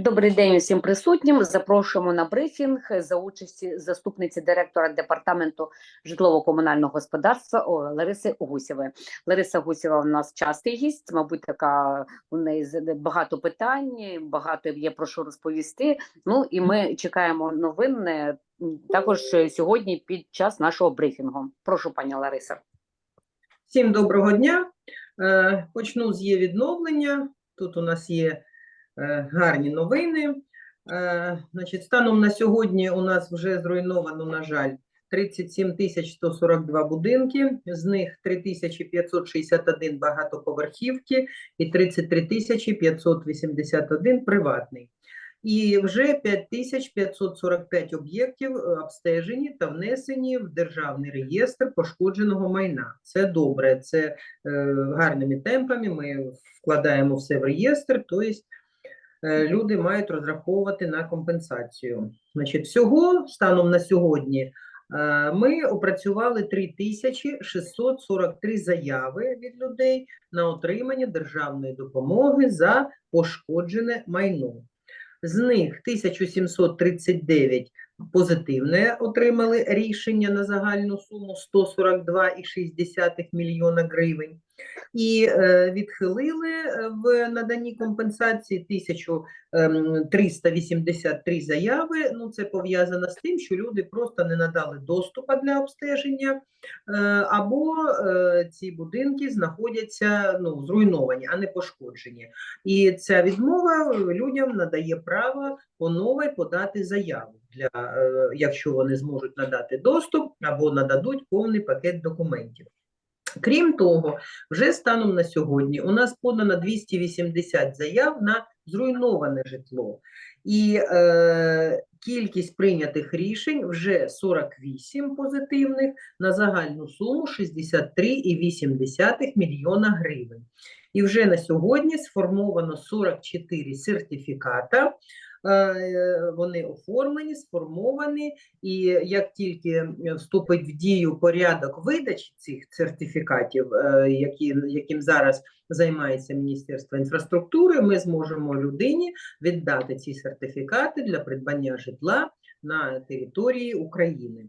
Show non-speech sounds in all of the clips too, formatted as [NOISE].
Добрий день усім присутнім. Запрошуємо на брифінг за участі заступниці директора департаменту житлово-комунального господарства Лариси Гусєвої. Лариса Гусєва у нас частий гість. Мабуть, така у неї з- багато питань, багато є про що розповісти. Ну і ми чекаємо новин е, також е, сьогодні під час нашого брифінгу. Прошу, пані Лариса. Всім доброго дня. Е, Почну з є відновлення. Тут у нас є е, гарні новини. Е, Значить, станом на сьогодні у нас вже зруйновано, на жаль, 37 тисяч 142 будинки, з них 3561 багатоповерхівки і 33 тисячі 581 приватний. І вже 5545 об'єктів е, обстежені та внесені в державний реєстр пошкодженого майна. Це добре, це е, гарними темпами. Ми вкладаємо все в реєстр, тобто е, люди мають розраховувати на компенсацію. Значить, всього станом на сьогодні е, ми опрацювали 3643 заяви від людей на отримання державної допомоги за пошкоджене майно. З них 1739 позитивне отримали рішення на загальну суму 142,6 мільйона гривень. І е, відхилили е, в наданні компенсації 1383 заяви. Ну, це пов'язано з тим, що люди просто не надали доступу для обстеження, е, або ці будинки знаходяться ну, зруйновані, а не пошкоджені. І ця відмова людям надає право по новій подати заяву, для, е, якщо вони зможуть надати доступ або нададуть повний пакет документів. Крім того, вже станом на сьогодні у нас подано 280 заяв на зруйноване житло. І е, кількість прийнятих рішень вже 48 позитивних на загальну суму 63,8 мільйона гривень. І вже на сьогодні сформовано 44 сертифіката. Е, Вони оформлені, сформовані, і як тільки е, вступить в дію порядок видачі цих сертифікатів, е, які, яким зараз займається Міністерство інфраструктури, ми зможемо людині віддати ці сертифікати для придбання житла на території України.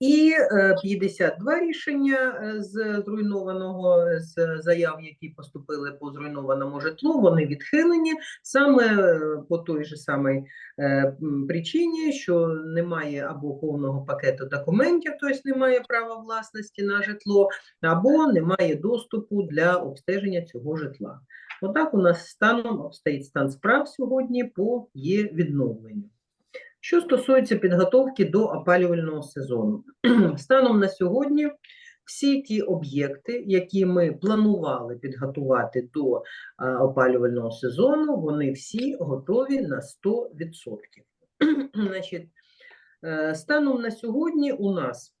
І е, 52 рішення е, з зруйнованого з заяв, які поступили по зруйнованому житлу, вони відхилені саме е, по той же самій е, причині, що немає або повного пакету документів, тобто немає права власності на житло, або немає доступу для обстеження цього житла. Отак у нас станом обстоїть стан справ сьогодні по є відновленню. Що стосується підготовки до опалювального сезону, [CLEARS THROAT] станом на сьогодні всі ті об'єкти, які ми планували підготувати до опалювального сезону, вони всі готові на 100%. [CLEARS THROAT] Значить, е, станом на сьогодні у нас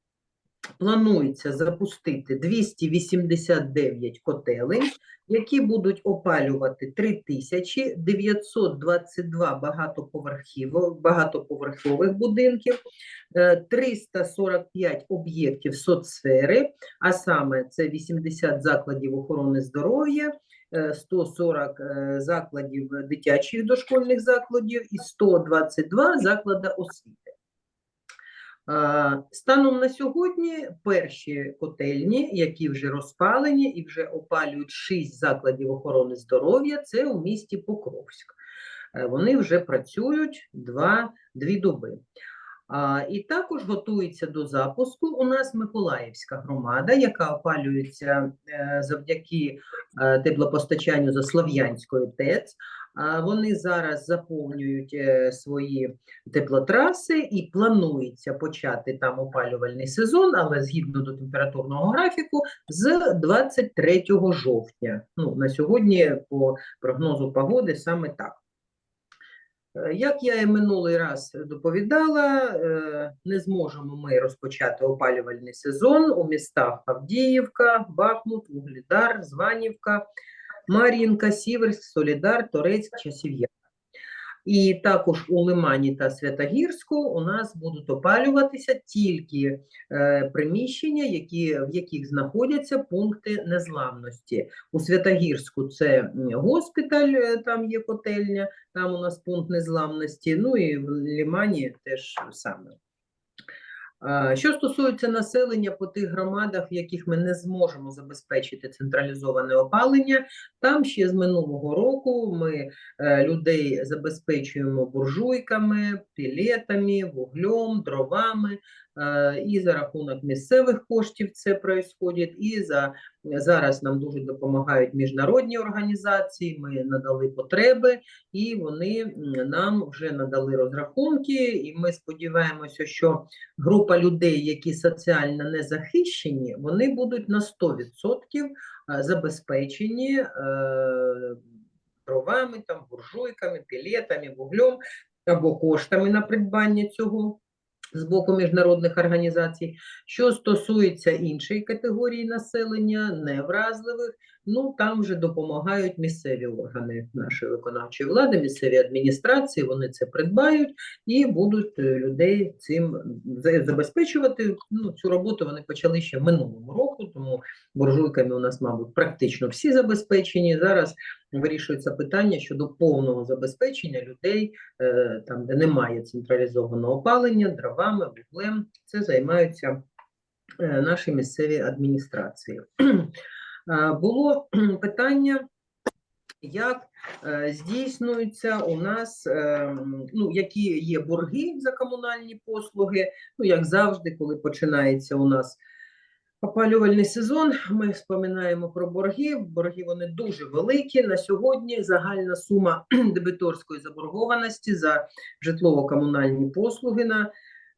планується запустити 289 котелень, які будуть опалювати 3922 багатоповерхів- багатоповерхових будинків, е, 345 об'єктів соцсфери, а саме це 80 закладів охорони здоров'я, е, 140 е, закладів дитячих дошкольних закладів і 122 заклади освіти. Станом на сьогодні перші котельні, які вже розпалені і вже опалюють 6 закладів охорони здоров'я, це у місті Покровськ. Е, Вони вже працюють два, дві доби. І також готується до запуску у нас Миколаївська громада, яка опалюється е, завдяки е, теплопостачанню за Слов'янською ТЕЦ. Вони зараз заповнюють е, свої теплотраси і планується почати там опалювальний сезон, але згідно до температурного графіку, з 23 жовтня. Ну, на сьогодні, по прогнозу погоди, саме так. Е, Як я і минулий раз доповідала, е, не зможемо ми розпочати опалювальний сезон у містах Авдіївка, Бахмут, Вугледар, Званівка, Мар'їнка, Сіверськ, Солідар, Торецьк, Часів'яр. І також у Лимані та Святогірську у нас будуть опалюватися тільки е, приміщення, які, в яких знаходяться пункти незламності. У Святогірську це госпіталь, е, там є котельня, там у нас пункт незламності. Ну і в Лимані теж саме. А, Що стосується населення по тих громадах, в яких ми не зможемо забезпечити централізоване опалення, там ще з минулого року ми е, людей забезпечуємо буржуйками, пілетами, вуглем, дровами. Е, І за рахунок місцевих коштів це происходить, і за зараз нам дуже допомагають міжнародні організації. Ми надали потреби, і вони нам вже надали розрахунки. І ми сподіваємося, що група людей, які соціально не захищені, вони будуть на 100% е, забезпечені е, дровами, там, буржуйками, пілетами, вуглем або коштами на придбання цього з боку міжнародних організацій. Що стосується іншої категорії населення, невразливих, ну там вже допомагають місцеві органи нашої виконавчої влади, місцеві адміністрації, вони це придбають і будуть е, людей цим забезпечувати. Ну, цю роботу вони почали ще минулого року, тому буржуйками у нас, мабуть, практично всі забезпечені. Зараз вирішується питання щодо повного забезпечення людей, е, там, де немає централізованого опалення, дровами, вуглем. Це займаються е, наші місцеві адміністрації. Е, Було питання, як е, здійснюється у нас, е, ну, які є борги за комунальні послуги. Ну, як завжди, коли починається у нас опалювальний сезон, ми вспоминаємо про борги. Борги вони дуже великі. На сьогодні загальна сума дебіторської заборгованості за житлово-комунальні послуги на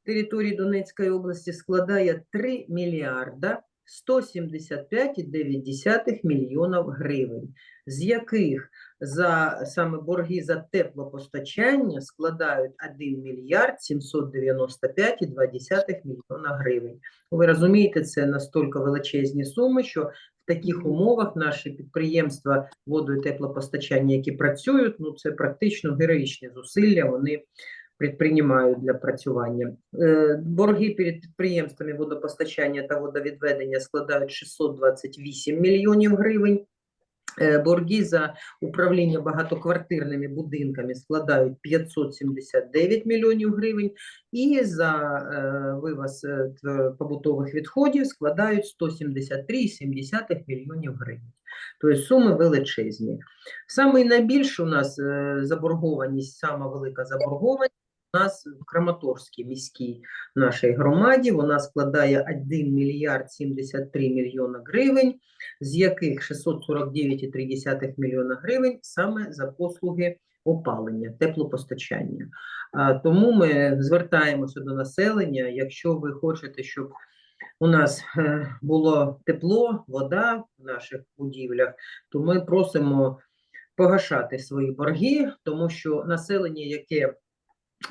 території Донецької області складає 3 мільярда 175,9 мільйонів гривень, з яких за саме борги за теплопостачання складають 1 мільярд 795,2 мільйона гривень. Ви розумієте, це настільки величезні суми, що в таких умовах наші підприємства воду і теплопостачання, які працюють, ну це практично героїчні зусилля. Вони предприймають для працювання. Е, Борги перед підприємствами водопостачання та водовідведення складають 628 мільйонів гривень. Е, Борги за управління багатоквартирними будинками складають 579 мільйонів гривень, і за е, вивоз побутових відходів складають 173,7 мільйонів гривень. Тобто суми величезні. Саме найбільше у нас заборгованість, сама заборгованість нас в Краматорській міській нашій громаді. Вона складає 1 мільярд 73 мільйона гривень, з яких 649,3 мільйона гривень саме за послуги опалення, теплопостачання. Тому ми звертаємося до населення, якщо ви хочете, щоб у нас е, було тепло, вода в наших будівлях, то ми просимо погашати свої борги, тому що населення, яке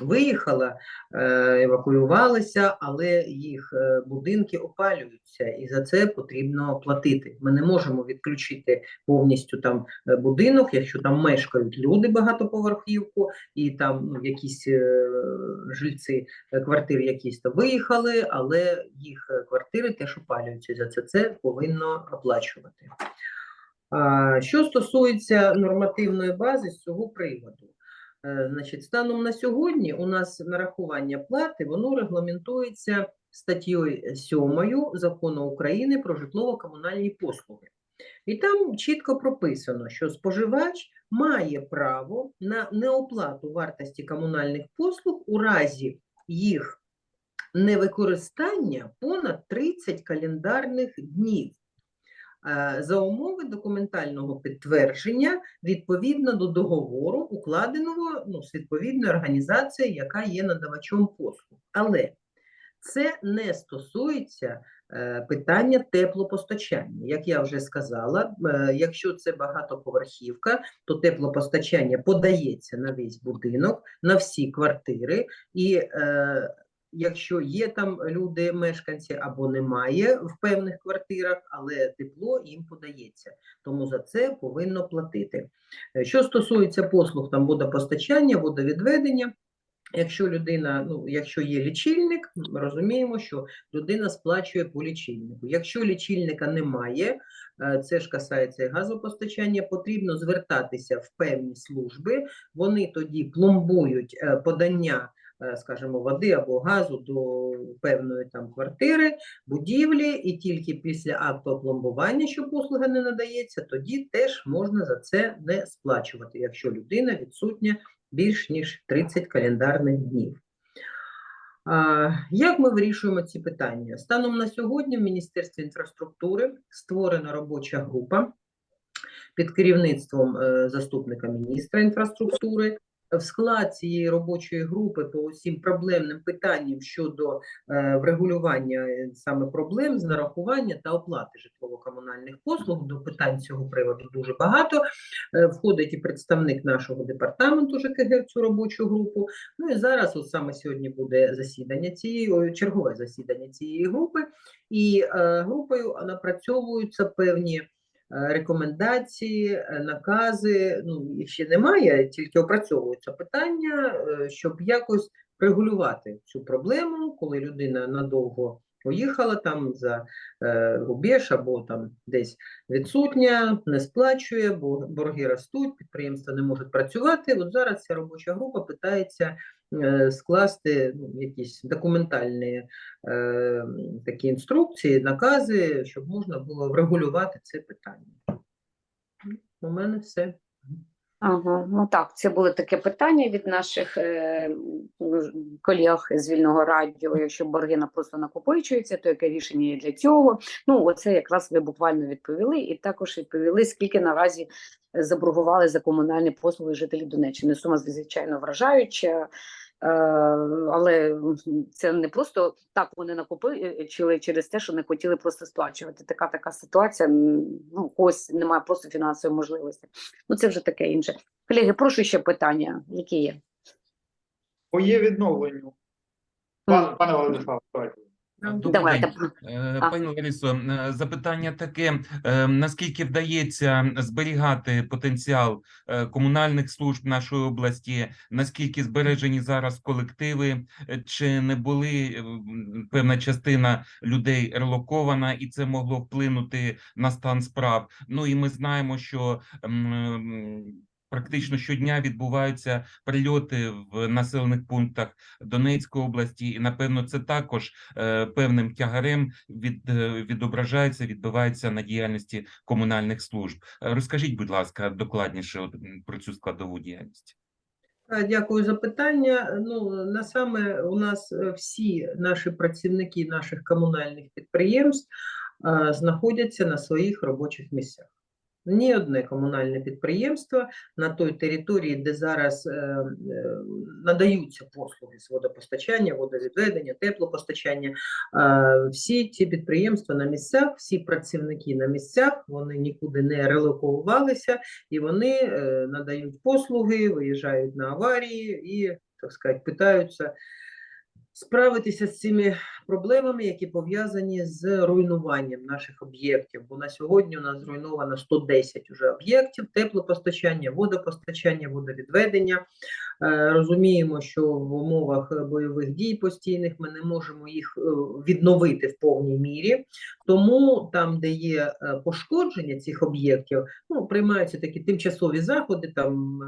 виїхало, е, евакуювалися, але їх е, будинки опалюються, і за це потрібно платити. Ми не можемо відключити повністю там е, будинок, якщо там мешкають люди багатоповерхівку, і там ну, якісь жильці квартир якісь то виїхали, але їх квартири теж опалюються. За це це повинно оплачувати. Що стосується нормативної бази з цього приводу, значить, станом на сьогодні у нас нарахування плати воно регламентується статтєю 7 закону України про житлово-комунальні послуги. І там чітко прописано, що споживач має право на неоплату вартості комунальних послуг у разі їх невикористання понад 30 календарних днів е, за умови документального підтвердження відповідно до договору, укладеного ну, з відповідною організацією, яка є надавачом послуг. Але це не стосується е, питання теплопостачання. Як я вже сказала, е, якщо це багатоповерхівка, то теплопостачання подається на весь будинок, на всі квартири, і е, якщо є там люди, мешканці, або немає в певних квартирах, але тепло їм подається. Тому за це повинно платити. Е, Що стосується послуг там водопостачання, водовідведення, якщо людина, ну якщо є лічильник, ми розуміємо, що людина сплачує по лічильнику. Якщо лічильника немає, е, це ж касається газопостачання, потрібно звертатися в певні служби. Вони тоді пломбують е, подання, скажімо, води або газу до певної там квартири, будівлі, і тільки після акту опломбування, що послуга не надається, тоді теж можна за це не сплачувати, якщо людина відсутня більш ніж 30 календарних днів. Як ми вирішуємо ці питання? Станом на сьогодні в Міністерстві інфраструктури створена робоча група під керівництвом е, заступника міністра інфраструктури. В склад цієї робочої групи по усім проблемним питанням щодо е, врегулювання е, саме проблем з нарахування та оплати житлово-комунальних послуг. До питань цього приводу дуже багато. Е, Входить і представник нашого департаменту ЖКГ в цю робочу групу. Ну і зараз, от саме сьогодні буде засідання цієї, чергове засідання цієї групи, і групою напрацьовуються певні рекомендації, е, накази. Ну, їх ще немає, тільки опрацьовуються питання, е, щоб якось регулювати цю проблему, коли людина надовго поїхала там за е, рубеж або там десь відсутня, не сплачує, бо борги ростуть, підприємства не можуть працювати. От зараз ця робоча група питається е, скласти ну, якісь документальні е, такі інструкції, накази, щоб можна було врегулювати це питання. У мене все. Ага, ну так, це було таке питання від наших е, колег з вільного радіо. Якщо борги на просто накопичуються, то яке рішення є для цього? Ну, оце якраз ви буквально відповіли, і також відповіли, скільки наразі заборгували за комунальні послуги жителі Донеччини. Сума звичайно вражаюча. Е, але це не просто так вони накопичили через те, що не хотіли просто сплачувати. Така така ситуація. Ну, когось немає просто фінансової можливості. Ну, це вже таке інше. Колеги, прошу ще питання, які є. По є відновленню. Пане Владиславе, давайте. Добрий Давайте. день. Е, Пані Ларисо, е, запитання таке: е, наскільки вдається зберігати потенціал е, комунальних служб нашої області? Наскільки збережені зараз колективи? Е, Чи не були е, певна частина людей релокована, і це могло вплинути на стан справ? Ну і ми знаємо, що практично щодня відбуваються прильоти в населених пунктах Донецької області, і напевно це також е, певним тягарем від, е, відображається, відбивається на діяльності комунальних служб. Е, Розкажіть, будь ласка, докладніше про цю складову діяльність. Дякую за питання. Ну, на саме у нас всі наші працівники наших комунальних підприємств знаходяться на своїх робочих місцях. Ні одне комунальне підприємство на той території, де зараз е, е, надаються послуги з водопостачання, водовідведення, теплопостачання, а, всі ці підприємства на місцях, всі працівники на місцях, вони нікуди не релокувалися, і вони е, надають послуги, виїжджають на аварії і, так сказати, питаються справитися з цими проблемами, які пов'язані з руйнуванням наших об'єктів. Бо на сьогодні у нас зруйновано 110 уже об'єктів, теплопостачання, водопостачання, водовідведення. Е, Розуміємо, що в умовах бойових дій постійних ми не можемо їх е, відновити в повній мірі. Тому там, де є е, пошкодження цих об'єктів, ну, приймаються такі тимчасові заходи, там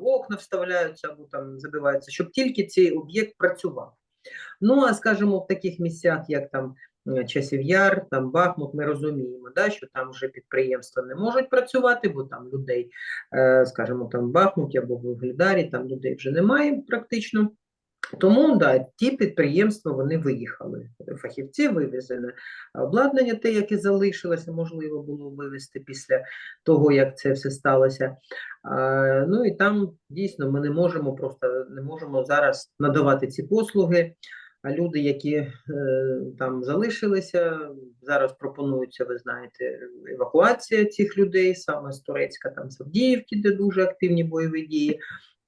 окна вставляються або там забиваються, щоб тільки цей об'єкт працював. Ну, а скажімо, в таких місцях, як там е, Часів Яр, там Бахмут, ми розуміємо, да, що там вже підприємства не можуть працювати, бо там людей, е, скажімо, там в Бахмуті або в Вугледарі, там людей вже немає практично. Тому да, ті підприємства вони виїхали. Фахівці вивезені. Обладнання, те, яке залишилося, можливо було вивезти після того, як це все сталося. А, ну і там дійсно ми не можемо просто не можемо зараз надавати ці послуги. А люди, які е, там залишилися, зараз пропонується, ви знаєте, евакуація цих людей саме з Турецька, там з Авдіївки, де дуже активні бойові дії.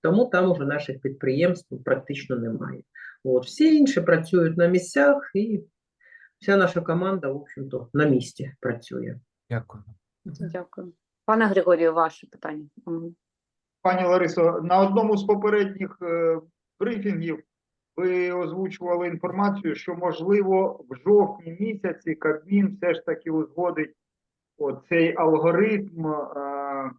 Тому там уже наших підприємств практично немає. От, всі інші працюють на місцях, і вся наша команда, в общем-то, на місці працює. Дякую. Дякую. Пане Григорію, ваше питання. Пані Ларисо, на одному з попередніх е, брифінгів ви озвучували інформацію, що можливо в жовтні місяці Кабмін все ж таки узгодить цей алгоритм, е,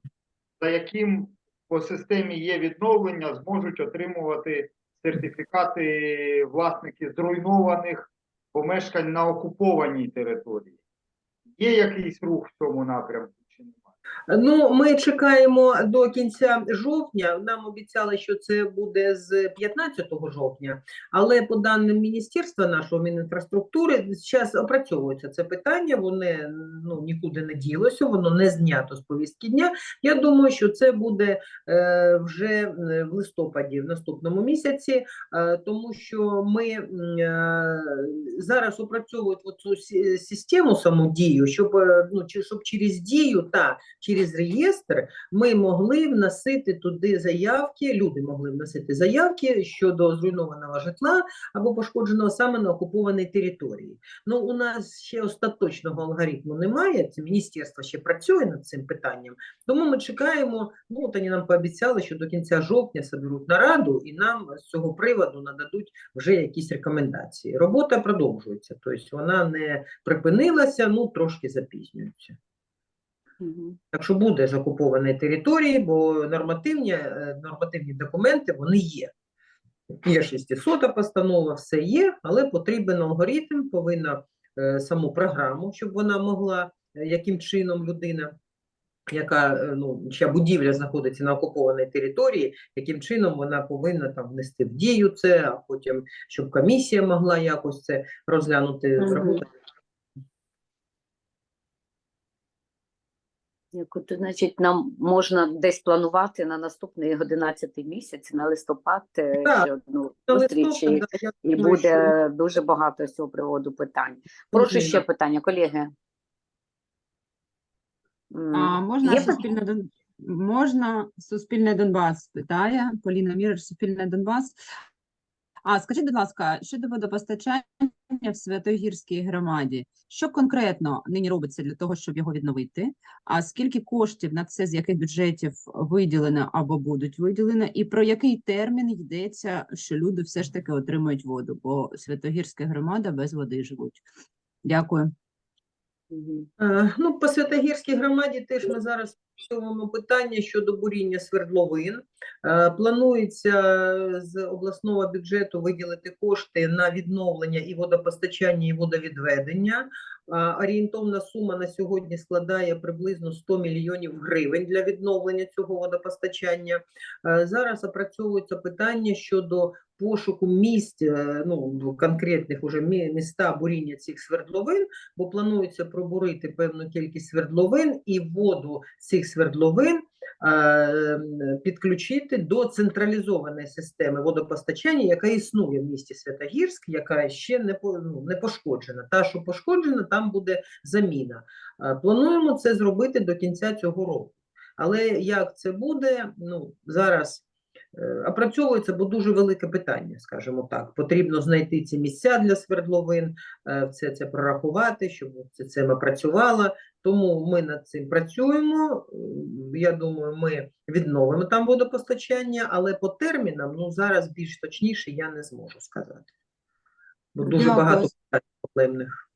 за яким по системі є відновлення, зможуть отримувати сертифікати власники зруйнованих помешкань на окупованій території. Є якийсь рух в цьому напрямку? Ну, ми чекаємо до кінця жовтня. Нам обіцяли, що це буде з 15 жовтня, але по даним міністерства нашого Мінінфраструктури зараз опрацьовується це питання. Воно ну нікуди не ділося, воно не знято з повістки дня. Я думаю, що це буде е, вже е, в листопаді, в наступному місяці, е, тому що ми е, зараз опрацьовують цю систему саму дію, щоб е, ну чи щоб через дію та через реєстр ми могли вносити туди заявки, люди могли вносити заявки щодо зруйнованого житла або пошкодженого саме на окупованій території. Ну, у нас ще остаточного алгоритму немає, це міністерство ще працює над цим питанням, тому ми чекаємо, ну, от вони нам пообіцяли, що до кінця жовтня соберуть нараду і нам з цього приводу нададуть вже якісь рекомендації. Робота продовжується, тобто вона не припинилася, ну, трошки запізнюється. Мгм. Так що буде з окупованої території, бо нормативні, е, нормативні документи вони є. Є 600 постанова, все є, але потрібен алгоритм, повинна е, саму програму, щоб вона могла, е, яким чином людина, яка е, ну, чия будівля знаходиться на окупованій території, яким чином вона повинна там внести в дію це, а потім щоб комісія могла якось це розглянути. Зробити. Яку то, значить, нам можна десь планувати на наступний 11 місяць, на листопад, е, Так, ще одну зустріч, і, да, і думаю, що- буде дуже багато з цього приводу питань. Прошу ще питання, колеги. А можна є Суспільне Дон... можна Суспільне Донбас питає Поліна Міриш, Суспільне Донбас. А скажіть, будь ласка, щодо водопостачання в Святогірській громаді, що конкретно нині робиться для того, щоб його відновити? А скільки коштів на це з яких бюджетів виділено або будуть виділено, і про який термін йдеться, що люди все ж таки отримують воду? Бо Святогірська громада без води живуть. Дякую. Е, Ну, по Святогірській громаді теж ми зараз працюємо питання щодо буріння свердловин. Е, Планується з обласного бюджету виділити кошти на відновлення і водопостачання, і водовідведення. Е, Орієнтовна сума на сьогодні складає приблизно 100 мільйонів гривень для відновлення цього водопостачання. Зараз опрацьовується питання щодо пошуку місць, е, ну, конкретних уже міста буріння цих свердловин, бо планується пробурити певну кількість свердловин і воду цих свердловин е, підключити до централізованої системи водопостачання, яка існує в місті Святогірськ, яка ще не, ну, не пошкоджена. Та, що пошкоджена, там буде заміна. Е, Плануємо це зробити до кінця цього року. Але як це буде, ну, зараз опрацьовується, бо дуже велике питання, скажімо так. Потрібно знайти ці місця для свердловин, е, все це прорахувати, щоб це, це працювало. Тому ми над цим працюємо. Я думаю, ми відновимо там водопостачання, але по термінам ну зараз більш точніше я не зможу сказати. Бо дуже багато питань проблемних.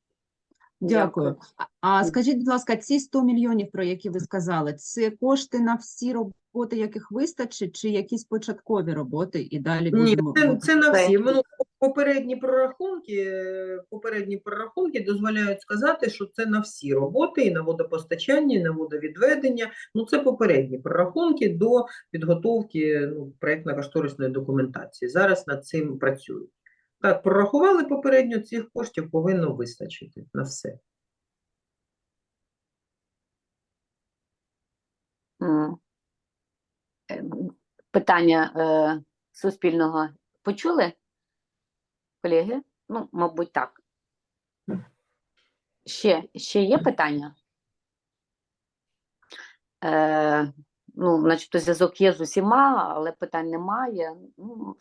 Дякую. А- скажіть, будь ласка, ці 100 мільйонів, про які ви сказали, це кошти на всі роботи, яких вистачить, чи якісь початкові роботи і далі Ні, будемо це, це на всі. Ну, попередні прорахунки, попередні прорахунки дозволяють сказати, що це на всі роботи, і на водопостачання, і на водовідведення. Ну, це попередні прорахунки до підготовки ну, проєктно-кошторисної документації. Зараз над цим працюють. Так, прорахували попередньо, цих коштів повинно вистачити на все. Е, Питання е, суспільного почули, колеги? Ну, мабуть, так. Ще, ще є питання? Е, Ну, начебто, зв'язок є з усіма, але питань немає. Ну,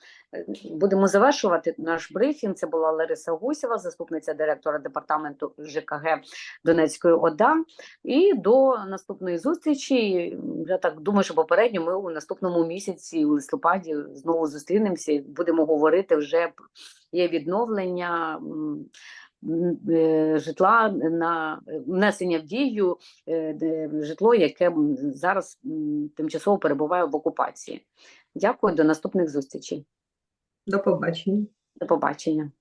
будемо завершувати наш брифінг. Це була Лариса Гусєва, заступниця директора департаменту ЖКГ Донецької ОДА. І до наступної зустрічі. Я так думаю, що попередньо ми у наступному місяці, у листопаді, знову зустрінемося і будемо говорити вже є відновлення. Е, Житла на внесення в дію е, житло, яке зараз тимчасово перебуває в окупації. Дякую, до наступних зустрічей. До побачення. До побачення.